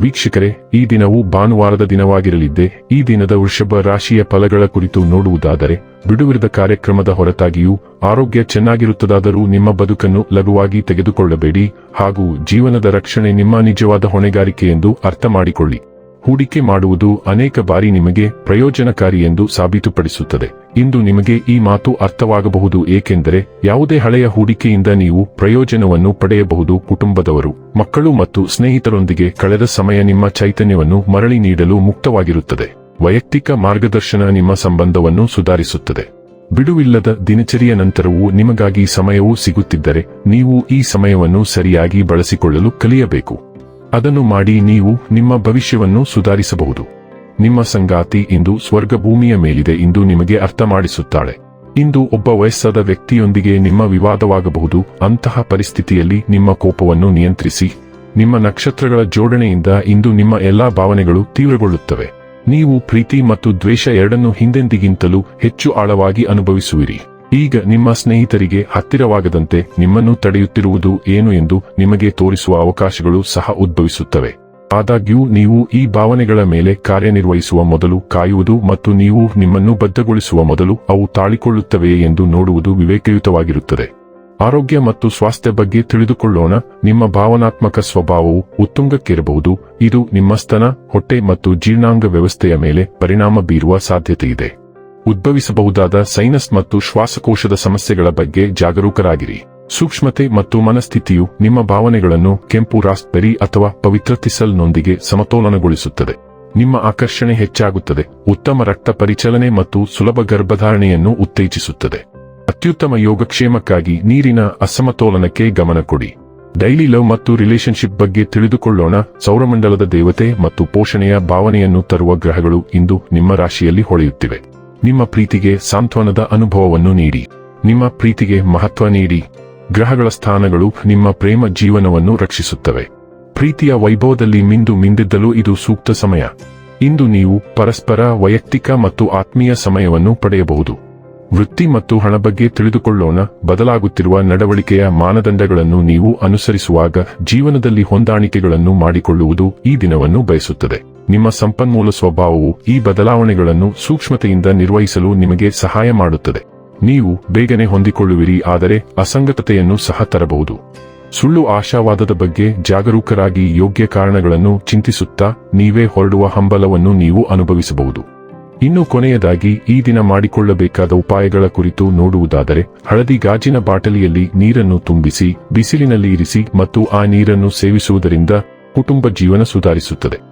ವೀಕ್ಷಕರೇ, ಈ ದಿನವು ಭಾನುವಾರದ ದಿನವಾಗಿರಲಿದ್ದೆ, ಈ ದಿನದ ವೃಷಭ ರಾಶಿಯ ಫಲಗಳ ಕುರಿತು ನೋಡುವುದಾದರೆ, ಬಿಡುವಿರದ ಕಾರ್ಯಕ್ರಮದ ಹೊರತಾಗಿಯೂ ಆರೋಗ್ಯ ಚೆನ್ನಾಗಿರುತ್ತದಾದರೂ ನಿಮ್ಮ ಬದುಕನ್ನು ಲಘುವಾಗಿ ತೆಗೆದುಕೊಳ್ಳಬೇಡಿ ಹಾಗೂ ಜೀವನದ ರಕ್ಷಣೆ ನಿಮ್ಮ ನಿಜವಾದ ಹೊಣೆಗಾರಿಕೆ ಎಂದು ಅರ್ಥ ಮಾಡಿಕೊಳ್ಳಿ ಹೂಡಿಕೆ ಮಾಡುವುದು ಅನೇಕ ಬಾರಿ ನಿಮಗೆ ಪ್ರಯೋಜನಕಾರಿ ಎಂದು ಸಾಬೀತುಪಡಿಸುತ್ತದೆ. ಇಂದು ನಿಮಗೆ ಈ ಮಾತು ಅರ್ಥವಾಗಬಹುದು, ಏಕೆಂದರೆ ಯಾವುದೇ ಹಳೆಯ ಹೂಡಿಕೆಯಿಂದ ನೀವು ಪ್ರಯೋಜನವನ್ನು ಪಡೆಯಬಹುದು. ಕುಟುಂಬದವರು, ಮಕ್ಕಳು ಮತ್ತು ಸ್ನೇಹಿತರೊಂದಿಗೆ ಕಳೆದ ಸಮಯ ನಿಮ್ಮ ಚೈತನ್ಯವನ್ನು ಮರಳಿ ನೀಡಲು ಮುಕ್ತವಾಗಿರುತ್ತದೆ. ವೈಯಕ್ತಿಕ ಮಾರ್ಗದರ್ಶನ ನಿಮ್ಮ ಸಂಬಂಧವನ್ನು ಸುಧಾರಿಸುತ್ತದೆ. ಬಿಡುವಿಲ್ಲದ ದಿನಚರಿಯ ನಂತರವೂ ನಿಮಗಾಗಿ ಸಮಯವೂ ಸಿಗುತ್ತಿದ್ದರೆ, ನೀವು ಈ ಸಮಯವನ್ನು ಸರಿಯಾಗಿ ಬಳಸಿಕೊಳ್ಳಲು ಕಲಿಯಬೇಕು. ಅದನ್ನು ಮಾಡಿ ನೀವು ನಿಮ್ಮ ಭವಿಷ್ಯವನ್ನು ಸುಧಾರಿಸಬಹುದು. ನಿಮ್ಮ ಸಂಗಾತಿ ಇಂದು ಸ್ವರ್ಗ ಭೂಮಿಯ ಮೇಲಿದೆ ಎಂದು ನಿಮಗೆ ಅರ್ಥ ಮಾಡಿಸುತ್ತಾಳೆ ಇಂದು ಒಬ್ಬ ವಯಸ್ಸಾದ ವ್ಯಕ್ತಿಯೊಂದಿಗೆ ನಿಮ್ಮ ವಿವಾದವಾಗಬಹುದು, ಅಂತಹ ಪರಿಸ್ಥಿತಿಯಲ್ಲಿ ನಿಮ್ಮ ಕೋಪವನ್ನು ನಿಯಂತ್ರಿಸಿ. ನಿಮ್ಮ ನಕ್ಷತ್ರಗಳ ಜೋಡಣೆಯಿಂದ ಇಂದು ನಿಮ್ಮ ಎಲ್ಲಾ ಭಾವನೆಗಳು ತೀವ್ರಗೊಳ್ಳುತ್ತವೆ. ನೀವು ಪ್ರೀತಿ ಮತ್ತು ದ್ವೇಷ ಎರಡನ್ನು ಹಿಂದೆಂದಿಗಿಂತಲೂ ಹೆಚ್ಚು ಆಳವಾಗಿ ಅನುಭವಿಸುವಿರಿ. ಈಗ ನಿಮ್ಮ ಸ್ನೇಹಿತರಿಗೆ ಹತ್ತಿರವಾಗದಂತೆ ನಿಮ್ಮನ್ನು ತಡೆಯುತ್ತಿರುವುದು ಏನು ಎಂದು ನಿಮಗೆ ತೋರಿಸುವ ಅವಕಾಶಗಳು ಸಹ ಉದ್ಭವಿಸುತ್ತವೆ. ಆದಾಗ್ಯೂ, ನೀವು ಈ ಭಾವನೆಗಳ ಮೇಲೆ ಕಾರ್ಯನಿರ್ವಹಿಸುವ ಮೊದಲು ಕಾಯುವುದು ಮತ್ತು ನೀವು ನಿಮ್ಮನ್ನು ಬದ್ಧಗೊಳಿಸುವ ಮೊದಲು ಅವು ತಾಳಿಕೊಳ್ಳುತ್ತವೆಯೇ ಎಂದು ನೋಡುವುದು ವಿವೇಕಯುತವಾಗಿರುತ್ತದೆ. ಆರೋಗ್ಯ ಮತ್ತು ಸ್ವಾಸ್ಥ್ಯ ಬಗ್ಗೆ ತಿಳಿದುಕೊಳ್ಳೋಣ. ನಿಮ್ಮ ಭಾವನಾತ್ಮಕ ಸ್ವಭಾವವು ಉತ್ತುಂಗಕ್ಕೇರಬಹುದು. ಇದು ನಿಮ್ಮ ಸ್ತನ, ಹೊಟ್ಟೆ ಮತ್ತು ಜೀರ್ಣಾಂಗ ವ್ಯವಸ್ಥೆಯ ಮೇಲೆ ಪರಿಣಾಮ ಬೀರುವ ಸಾಧ್ಯತೆಯಿದೆ. ಉದ್ಭವಿಸಬಹುದಾದ ಸೈನಸ್ ಮತ್ತು ಶ್ವಾಸಕೋಶದ ಸಮಸ್ಯೆಗಳ ಬಗ್ಗೆ ಜಾಗರೂಕರಾಗಿರಿ. ಸೂಕ್ಷ್ಮತೆ ಮತ್ತು ಮನಸ್ಥಿತಿಯು ನಿಮ್ಮ ಭಾವನೆಗಳನ್ನು ಕೆಂಪು ರಾಸ್ಪೆರಿ ಅಥವಾ ಪವಿತ್ರ ತಿಸಲ್ನೊಂದಿಗೆ ಸಮತೋಲನಗೊಳಿಸುತ್ತದೆ. ನಿಮ್ಮ ಆಕರ್ಷಣೆ ಹೆಚ್ಚಾಗುತ್ತದೆ. ಉತ್ತಮ ರಕ್ತ ಪರಿಚಲನೆ ಮತ್ತು ಸುಲಭ ಗರ್ಭಧಾರಣೆಯನ್ನು ಉತ್ತೇಜಿಸುತ್ತದೆ. ಅತ್ಯುತ್ತಮ ಯೋಗಕ್ಷೇಮಕ್ಕಾಗಿ ನೀರಿನ ಅಸಮತೋಲನಕ್ಕೆ ಗಮನ ಕೊಡಿ. ಡೈಲಿ ಲವ್ ಮತ್ತು ರಿಲೇಶನ್ಶಿಪ್ ಬಗ್ಗೆ ತಿಳಿದುಕೊಳ್ಳೋಣ. ಸೌರಮಂಡಲದ ದೇವತೆ ಮತ್ತು ಪೋಷಣೆಯ ಭಾವನೆಯನ್ನು ತರುವ ಗ್ರಹಗಳು ಇಂದು ನಿಮ್ಮ ರಾಶಿಯಲ್ಲಿ ಹೊಳೆಯುತ್ತಿವೆ. ನಿಮ್ಮ ಪ್ರೀತಿಗೆ ಸಾಂತ್ವನದ ಅನುಭವವನ್ನು ನೀಡಿ. ನಿಮ್ಮ ಪ್ರೀತಿಗೆ ಮಹತ್ವ ನೀಡಿ. ಗ್ರಹಗಳ ಸ್ಥಾನಗಳು ನಿಮ್ಮ ಪ್ರೇಮ ಜೀವನವನ್ನು ರಕ್ಷಿಸುತ್ತವೆ. ಪ್ರೀತಿಯ ವೈಭವದಲ್ಲಿ ಮಿಂದು ಮಿಂದಿದ್ದಲು ಇದು ಸೂಕ್ತ ಸಮಯ. ಇಂದು ನೀವು ಪರಸ್ಪರ ವೈಯಕ್ತಿಕ ಮತ್ತು ಆತ್ಮೀಯ ಸಮಯವನ್ನು ಪಡೆಯಬಹುದು. ವೃತ್ತಿ ಮತ್ತು ಹಣ ಬಗ್ಗೆ ತಿಳಿದುಕೊಳ್ಳೋಣ. ಬದಲಾಗುತ್ತಿರುವ ನಡವಳಿಕೆಯ ಮಾನದಂಡಗಳನ್ನು ನೀವು ಅನುಸರಿಸುವಾಗ ಜೀವನದಲ್ಲಿ ಹೊಂದಾಣಿಕೆಗಳನ್ನು ಮಾಡಿಕೊಳ್ಳುವುದು ಈ ದಿನವನ್ನು ಬಯಸುತ್ತದೆ. ನಿಮ್ಮ ಸಂಪನ್ಮೂಲ ಸ್ವಭಾವವು ಈ ಬದಲಾವಣೆಗಳನ್ನು ಸೂಕ್ಷ್ಮತೆಯಿಂದ ನಿರ್ವಹಿಸಲು ನಿಮಗೆ ಸಹಾಯ ಮಾಡುತ್ತದೆ. ನೀವು ಬೇಗನೆ ಹೊಂದಿಕೊಳ್ಳುವಿರಿ, ಆದರೆ ಅಸಂಗತತೆಯನ್ನು ಸಹ ತರಬಹುದು. ಸುಳ್ಳು ಆಶಾವಾದದ ಬಗ್ಗೆ ಜಾಗರೂಕರಾಗಿ ಯೋಗ್ಯ ಕಾರಣಗಳನ್ನು ಚಿಂತಿಸುತ್ತಾ ನೀವೇ ಹೊರಡುವ ಹಂಬಲವನ್ನು ನೀವು ಅನುಭವಿಸಬಹುದು. ಇನ್ನು ಕೊನೆಯದಾಗಿ, ಈ ದಿನ ಮಾಡಿಕೊಳ್ಳಬೇಕಾದ ಉಪಾಯಗಳ ಕುರಿತು ನೋಡುವುದಾದರೆ, ಹಳದಿ ಗಾಜಿನ ಬಾಟಲಿಯಲ್ಲಿ ನೀರನ್ನು ತುಂಬಿಸಿ, ಬಿಸಿಲಿನಲ್ಲಿ ಇರಿಸಿ ಮತ್ತು ಆ ನೀರನ್ನು ಸೇವಿಸುವುದರಿಂದ ಕುಟುಂಬ ಜೀವನ ಸುಧಾರಿಸುತ್ತದೆ.